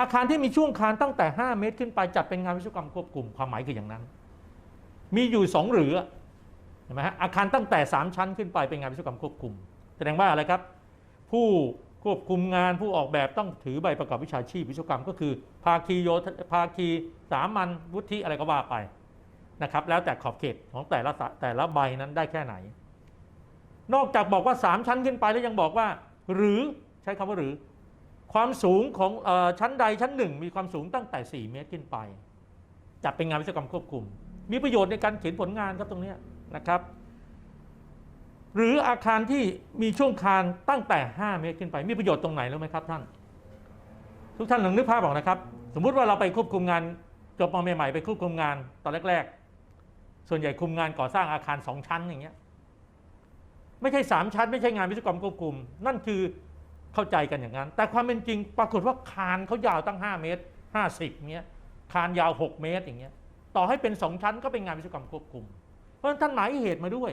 อาคารที่มีช่วงคานตั้งแต่ 5 เมตรขึ้นไปจัดเป็นงานวิศวกรรมควบคุมความหมายคืออย่างนั้น มีอยู่สองหรือเห็นไหมฮะอาคารตั้งแต่ 3 ชั้นขึ้นไปเป็นงานวิศวกรรมควบคุม แสดงว่าอะไรครับ ผู้ควบคุมงานผู้ออกแบบต้องถือใบประกอบวิชาชีพวิศวกรรมก็คือ ภาคีโยภาคีสามัญวุฒิอะไรก็ว่าไปนะครับ แล้วแต่ขอบเขตของแต่ละแต่ละใบนั้นได้แค่ไหน นอกจากบอกว่า 3 ชั้นขึ้นไปแล้วยังบอกว่า หรือใช้คำว่าหรือ ความสูงของอชั้นใดชั้นหนึ่งมีความสูงตั้งแต่ 4 เมตรขึ้นไป จัดเป็นงานวิศวกรรมควบคุม มีประโยชน์ในการเขียนผลงานครับตรงนี้นะครับ หรืออาคารที่มีช่วงคานตั้งแต่ 5 เมตรขึ้นไป มีประโยชน์ตรงไหนรู้ไหมครับท่าน ทุกท่านลองนึกภาพออกนะครับ สมมุติว่าเราไปควบคุมงานจบมาใหม่ๆไปควบคุมงานตอนแรก ๆ ส่วนใหญ่คุมงานก่อสร้างอาคาร 2 ชั้นอย่างเงี้ยไม่ใช่ 3 ชั้น ไม่ใช่งานวิศวกรรมควบคุม นั่นคือ เข้าใจกันอย่างนั้น แต่ความเป็นจริงปรากฏว่าคานเขายาวตั้ง 5 เมตร 50เงี้ยคานยาว 6 เมตรอย่างเงี้ยต่อให้เป็น2ชั้นก็เป็นงานวิศวกรรมควบคุม เพราะฉะนั้นท่านหมายเหตุมาด้วย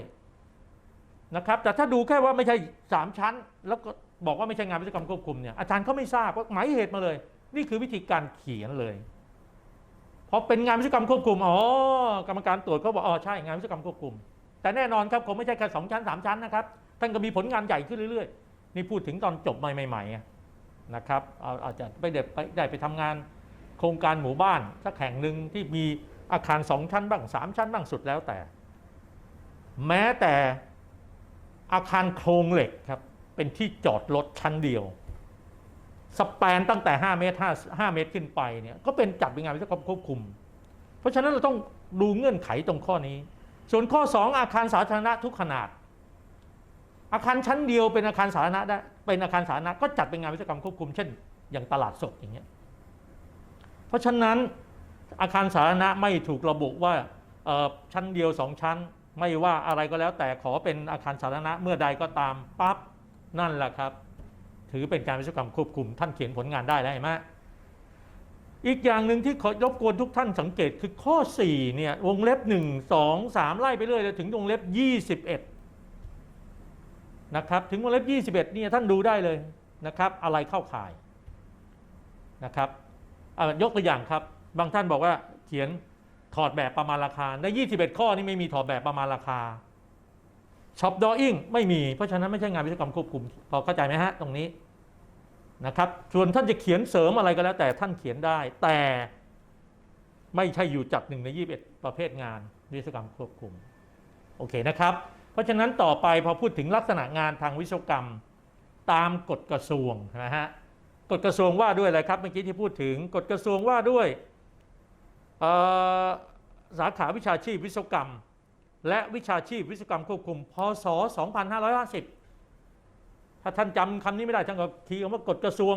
นะครับแต่ถ้าดูแค่ว่าไม่ใช่ 3 ชั้น แล้วก็บอกว่าไม่ใช่งานวิศวกรรมควบคุมเนี่ยอาจารย์ก็ไม่ทราบว่าหมายเหตุมาเลย นี่คือวิธีการเขียนเลยพอเป็นงานวิศวกรรมควบคุมอ๋อกรรมการตรวจเขาบอกอ๋อใช่งานวิศวกรรมควบคุม แต่แน่นอนครับคงไม่ใช่แค่สองชั้นสามชั้นนะครับท่านก็มีผลงานใหญ่ขึ้นเรื่อยๆ นี่พูดถึงตอนจบใหม่ๆนะครับอาจจะไปเด็ดไปได้ไปทำงานโครงการหมู่บ้านสักแห่งหนึ่งที่มีอาคารสองชั้นบ้างสามชั้นบ้างสุดแล้วแต่ แม้แต่อาคารโครงเหล็กครับเป็นที่จอดรถชั้นเดียว สแปนตั้งแต่ 5 เมตร5 5เมตรขึ้นไปเนี่ยก็เป็นจัดเป็นงานวิศวกรรมควบคุม เพราะฉะนั้นเราต้องดูเงื่อนไขตรงข้อนี้ ส่วนข้อ 2 อาคารสาธารณะทุกขนาด อาคารชั้นเดียวเป็นอาคารสาธารณะได้เป็นอาคารสาธารณะก็จัดเป็นงานวิศวกรรมควบคุม เช่น อย่างตลาดสดอย่างเงี้ยเพราะฉะนั้นอาคารสาธารณะไม่ถูกระบุว่าชั้นเดียวสองชั้น ไม่ว่าอะไรก็แล้ว แต่ขอเป็นอาคารสาธารณะเมื่อใดก็ตามปั๊บนั่นแหละครับ ถือเป็นการวิศวกรรมควบคุม ท่านเขียนผลงานได้แล้วเห็นไหมอีกอย่างหนึ่งที่ขอรบกวนทุกท่านสังเกตคือข้อ4เนี่ยวงเล็บ 1 2 3 ไล่ไปเรื่อยเลยถึงวงเล็บ 21 นะครับถึงวงเล็บ 21เนี่ยท่านดูได้เลยนะครับ อะไรเข้าข่ายนะครับยกตัวอย่างครับ บางท่านบอกว่าเขียนถอดแบบประมาณราคาใน21 ข้อนี้ไม่มีถอดแบบประมาณราคาช็อปดออิงไม่มี เพราะฉะนั้นไม่ใช่งานวิศวกรรมควบคุมพอเข้าใจไหมฮะตรงนี้นะครับส่วนท่านจะเขียนเสริมอะไรก็แล้ว แต่ท่านเขียนได้ แต่ไม่ใช่อยู่จัดหนึ่งใน 21 ประเภทงานวิศวกรรมควบคุม โอเคนะครับ เพราะฉะนั้นต่อไปพอพูดถึงลักษณะงานทางวิศวกรรม ตามกฎกระทรวงนะฮะกฎกระทรวงว่าด้วยอะไรครับเมื่อกี้ที่พูดถึงกฎกระทรวงว่าด้วยสาขาวิชาชีพวิศวกรรม และวิชาชีพวิศวกรรมควบคุมพศ 2550 ถ้าท่านจำคำนี้ไม่ได้ท่านก็คีย์คำว่ากฎกระทรวง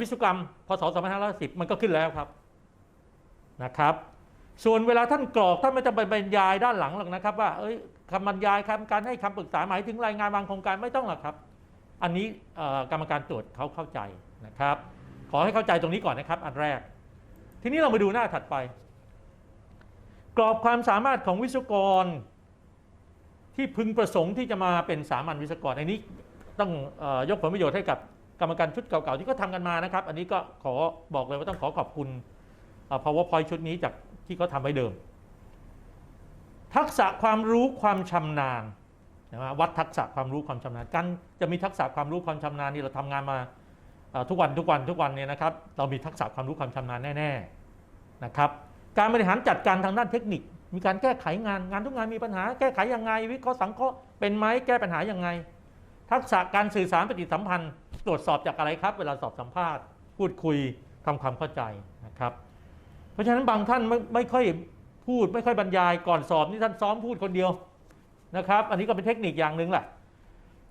วิศวกรรม พศ 2510มันก็ขึ้นแล้วครับนะครับ ส่วนเวลาท่านกรอกท่านไม่จำเป็นบรรยายด้านหลังหรอกนะครับว่าเอ้ย คำบรรยายคำการให้คำปรึกษาหมายถึงรายงานบางโครงการไม่ต้องหรอกครับ อันนี้กรรมการตรวจเขาเข้าใจนะครับ ขอให้เข้าใจตรงนี้ก่อนนะครับ อันแรก ทีนี้เรามาดูหน้าถัดไป กรอบความสามารถของวิศวกร ที่พึงประสงค์ที่จะมาเป็นสามัญวิศวกรอันนี้ต้องอยกผลประโยชน์ให้กับกรรมการชุดเก่าๆที่เขาทำกันมานะครับ อันนี้ก็ขอบอกเลยว่าต้องขอขอบคุณ powerpoint ชุดนี้จากที่เขาทำไว้เดิม ทักษะความรู้ความชำนาญนะวัดทักษะความรู้ความชำนาญการจะมีทักษะความรู้ความชำนาญนี่เราทำงานมาทุกวันทุกวันทุกวันเนี่ยนะครับ เรามีทักษะความรู้ความชำนาญแน่ๆนะครับ การบริหารจัดการทางด้านเทคนิค มีการแก้ไขงานงานทุกงานมีปัญหา แก้ไขยังไง วิเคราะห์สังเคราะห์เป็นไหมแก้ปัญหายังไง ทักษะการสื่อสารปฏิสัมพันธ์ ตรวจสอบจากอะไรครับ เวลาสอบสัมภาษณ์ พูดคุยทำความเข้าใจนะครับ เพราะฉะนั้นบางท่านไม่ไม่ค่อย พูดไม่ค่อยบรรยายก่อนสอบนี่ท่านซ้อมพูดคนเดียวนะครับ อันนี้ก็เป็นเทคนิคอย่างหนึ่งแหละ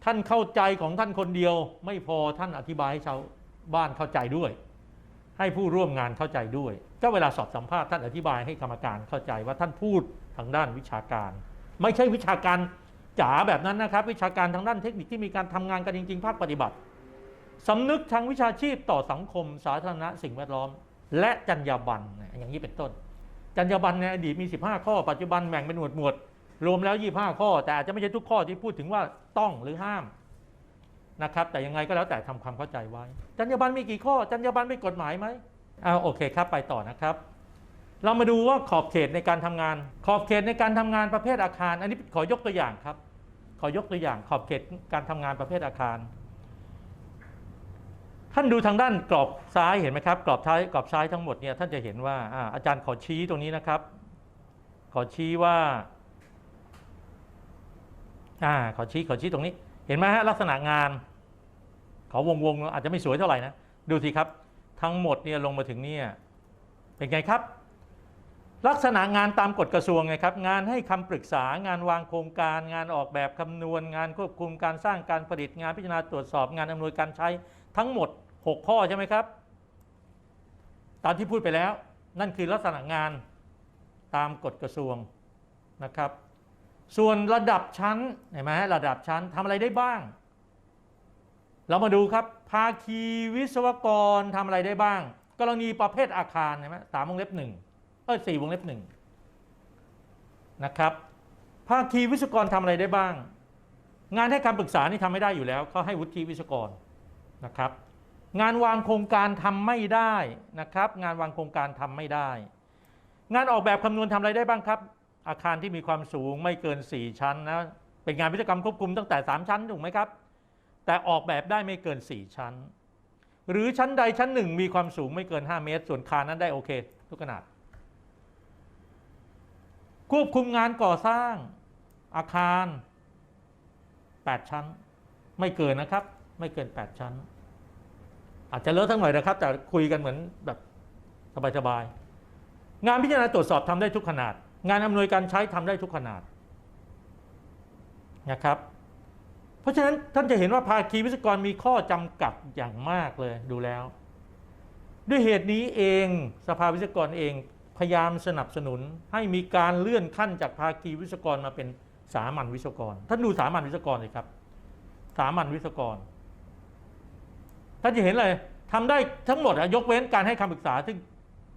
ท่านเข้าใจของท่านคนเดียว ไม่พอท่านอธิบายให้ชาวบ้านเข้าใจด้วย ให้ผู้ร่วมงานเข้าใจด้วย ก็เวลาสอบสัมภาษณ์ท่านอธิบายให้กรรมการเข้าใจว่าท่านพูดทางด้านวิชาการ ไม่ใช่วิชาการจ๋าแบบนั้นนะครับ วิชาการทางด้านเทคนิคที่มีการทำงานกันจริง ๆ ภาคปฏิบัติสำนึกทางวิชาชีพต่อสังคมสาธารณะสิ่งแวดล้อม และจรรยาบรรณอย่างนี้เป็นต้น จรรยาบรรณในอดีตมี 15 ข้อ ปัจจุบันแบ่งเป็นหมวดหมวด รวมแล้ว 25 ข้อ แต่อาจจะไม่ใช่ทุกข้อที่พูดถึงว่าต้องหรือห้ามนะครับ แต่ยังไงก็แล้วแต่ทำความเข้าใจไว้ จรรยาบรรณมีกี่ข้อ จรรยาบรรณเป็นกฎหมายไหมอ้าวโอเคครับไปต่อนะครับ เรามาดูว่าขอบเขตในการทำงาน ขอบเขตในการทำงานประเภทอาคาร อันนี้ขอยกตัวอย่างครับ ขอยกตัวอย่างขอบเขตการทำงานประเภทอาคาร ท่านดูทางด้านกรอบซ้ายเห็นไหมครับ กรอบท้ายกรอบซ้ายทั้งหมดเนี่ยท่านจะเห็นว่าอาอาจารย์ขอชี้ตรงนี้นะครับ ขอชี้ว่าอ่าขอชี้ขอชี้ตรงนี้ เห็นไหมฮะลักษณะงาน ขอวงวงๆอาจจะไม่สวยเท่าไหร่นะดูสิครับ ทั้งหมดเนี่ยลงมาถึงเนี่ยเป็นไงครับ ลักษณะงานตามกฎกระทรวงไงครับ งานให้คำปรึกษางานวางโครงการ งานออกแบบคำนวณ งานควบคุมการสร้างการผลิตงานพิจารณาตรวจสอบ งานอำนวยการใช้ทั้งหมด 6 ข้อใช่ไหมครับ ตามที่พูดไปแล้ว นั่นคือลักษณะงานตามกฎกระทรวงนะครับ ส่วนระดับชั้นเห็นไหมระดับชั้นทำอะไรได้บ้าง เรามาดูครับภาคีวิศวกรทำอะไรได้บ้าง กรณีประเภทอาคารเห็นไหมสามวงเล็บหนึ่งเออสี่วงเล็บหนึ่งนะครับภาคีวิศวกรทำอะไรได้บ้าง งานให้คำปรึกษานี่ทำไม่ได้อยู่แล้วเขาให้วุฒิวิศวกรนะครับ งานวางโครงการทำไม่ได้นะครับ งานวางโครงการทำไม่ได้ งานออกแบบคำนวณทำอะไรได้บ้างครับ อาคารที่มีความสูงไม่เกิน 4 ชั้นนะเป็นงานวิศวกรรมควบคุมตั้งแต่ 3 ชั้นถูกไหมครับ แต่ออกแบบได้ไม่เกิน 4 ชั้น หรือชั้นใดชั้นหนึ่งมีความสูงไม่เกิน 5 เมตร ส่วนคานนั้นได้โอเค ทุกขนาด ควบคุมงานก่อสร้างอาคาร 8 ชั้น ไม่เกินนะครับ ไม่เกิน 8 ชั้น อาจจะเลอะทั้งหน่อยนะครับ แต่คุยกันเหมือนแบบสบายๆงานพิจารณาตรวจสอบทำได้ทุกขนาด งานอำนวยการใช้ทำได้ทุกขนาดนะครับ เพราะฉะนั้นท่านจะเห็นว่าภาคีวิศวกรมีข้อจำกัดอย่างมากเลยดูแล้ว ด้วยเหตุนี้เองสภาวิศวกรเองพยายามสนับสนุนให้มีการเลื่อนขั้นจากภาคีวิศวกรมาเป็นสามัญวิศวกร ท่านดูสามัญวิศวกรเลยครับ สามัญวิศวกร ท่านจะเห็นเลยทำได้ทั้งหมดยกเว้นการให้คำปรึกษาซึ่ง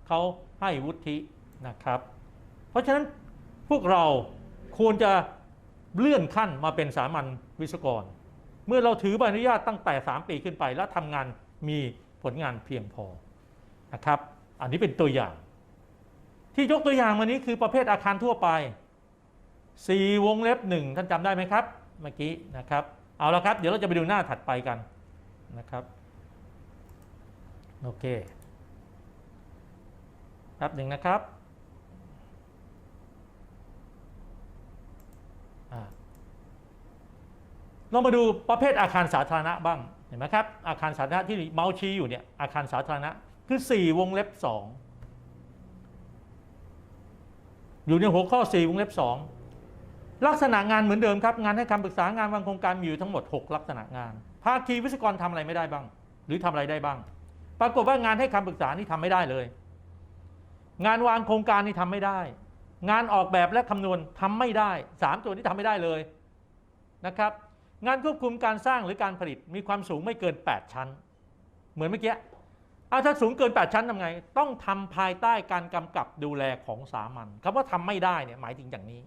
เขาให้วุฒินะครับ เพราะฉะนั้นพวกเราควรจะเลื่อนขั้นมาเป็นสามัญวิศวกร เมื่อเราถือใบอนุญาตตั้งแต่ 3 ปีขึ้นไป และทำงานมีผลงานเพียงพอนะครับ อันนี้เป็นตัวอย่าง ที่ยกตัวอย่างมานี้คือประเภทอาคารทั่วไป 4 วงเล็บหนึ่งท่านจำได้ไหมครับ เมื่อกี้นะครับ เอาละครับ เดี๋ยวเราจะไปดูหน้าถัดไปกันนะครับ โอเคแป๊บหนึ่งนะครับอ่าเรามาดูประเภทอาคารสาธารณะบ้างเห็นไหมครับ อาคารสาธารณะที่เมาส์ชี้อยู่เนี่ยอาคารสาธารณะคือ 4 วงเล็บ 2 อยู่ในหัวข้อ 4 วงเล็บ 2 ลักษณะงานเหมือนเดิมครับ งานให้คำปรึกษางานวางโครงการมีอยู่ทั้งหมด 6 ลักษณะงาน ภาคีวิศวกรทำอะไรไม่ได้บ้าง หรือทำอะไรได้บ้าง ปรากฏว่างานให้คำปรึกษานี่ทำไม่ได้เลย งานวางโครงการนี่ทำไม่ได้ งานออกแบบและคำนวณทำไม่ได้สามตัวนี้ทำไม่ได้เลยนะครับ งานควบคุมการสร้างหรือการผลิตมีความสูงไม่เกิน 8 ชั้น เหมือนเมื่อกี้เอาถ้าสูงเกิน 8 ชั้นทำไง ต้องทำภายใต้การกำกับดูแลของสามัญคำว่าทำไม่ได้เนี่ยหมายถึงอย่างนี้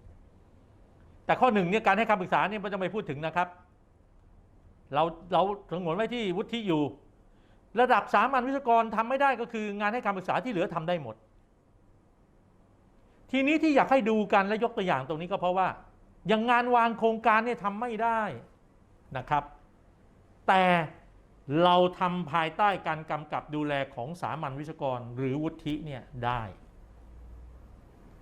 แต่ข้อหนึ่งเนี่ยการให้คำปรึกษาเนี่ยไม่ต้องไปพูดถึงนะครับ เราเราสงวนไว้ที่วุฒิอยู่ ระดับสามัญวิศวกรทำไม่ได้ก็คืองานให้คำปรึกษาที่เหลือทำได้หมด ทีนี้ที่อยากให้ดูกันและยกตัวอย่างตรงนี้ก็เพราะว่า อย่างงานวางโครงการเนี่ยทำไม่ได้นะครับ แต่เราทำภายใต้การกำกับดูแลของสามัญวิศวกรหรือวุฒิเนี่ยได้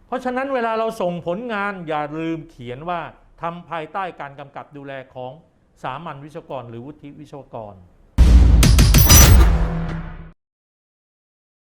เพราะฉะนั้นเวลาเราส่งผลงานอย่าลืมเขียนว่าทำภายใต้การกำกับดูแลของสามัญวิศวกร หรือวุฒิวิศวกร